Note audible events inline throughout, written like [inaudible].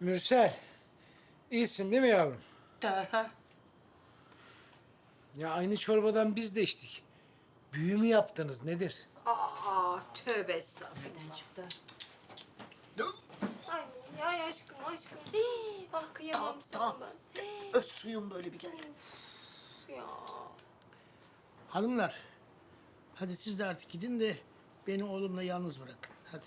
Mürsel, iyisin değil mi yavrum? Daha. Ya aynı çorbadan biz de içtik. Büyü mü yaptınız nedir? Aa tövbe estağfurullah. Ay, ay aşkım aşkım. Hii, ah kıyamam Tamam sana tamam. ben. Hii, Öz suyum böyle bir geldi. ya. Hanımlar, hadi siz de artık gidin de beni oğlumla yalnız bırakın. Hadi.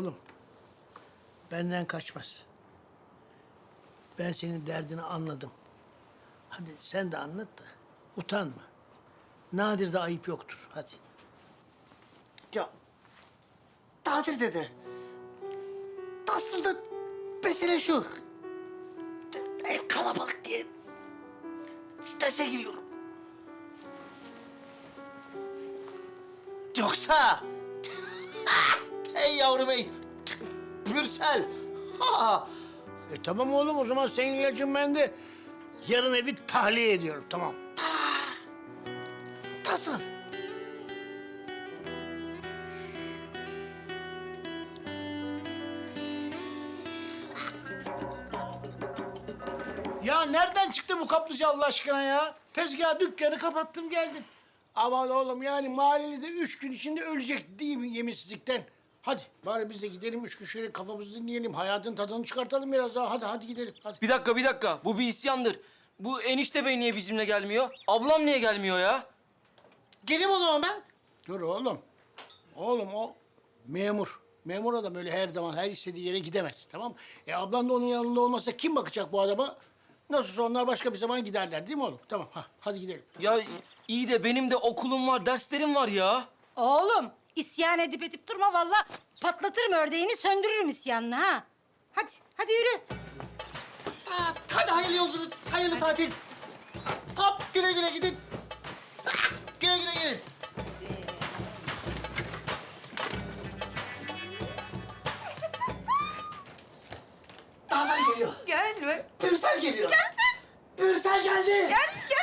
Oğlum, benden kaçmaz. Ben senin derdini anladım. Hadi sen de anlat da utanma. Nadir'de ayıp yoktur. Hadi. Ya Tadir dede. Aslında mesele şu. Ev kalabalık diye strese giriyorum. Yoksa... [laughs] ey yavrum ey. Mürsel. Ha. E tamam oğlum o zaman senin ilacın bende. Yarın evi tahliye ediyorum tamam. Nasıl? Ya nereden çıktı bu kaplıca Allah aşkına ya? Tezgah dükkanı kapattım geldim. Aman oğlum yani mahalleli de üç gün içinde ölecek değil mi yemizsizlikten? Hadi bari biz de gidelim üç gün şöyle kafamızı dinleyelim. Hayatın tadını çıkartalım biraz daha. Hadi hadi gidelim hadi. Bir dakika, bir dakika. Bu bir isyandır. Bu enişte bey niye bizimle gelmiyor? Ablam niye gelmiyor ya? Geleyim o zaman ben. Dur oğlum. Oğlum o memur. Memur adam öyle her zaman her istediği yere gidemez tamam mı? E ablan da onun yanında olmasa kim bakacak bu adama? Nasılsa onlar başka bir zaman giderler değil mi oğlum? Tamam ha, hadi gidelim. Ya iyi de benim de okulum var, derslerim var ya. Oğlum isyan edip edip durma vallahi patlatırım ördeğini söndürürüm isyanını ha. Hadi hadi yürü. Ha, Hadi hayırlı yolculuk, hayırlı tatil. Hop güle güle gidin. Ah, Güle güle gelin. Nazan geliyor. Gelme. Mürsel geliyor. Gelsin. Mürsel geldi. Gel gel.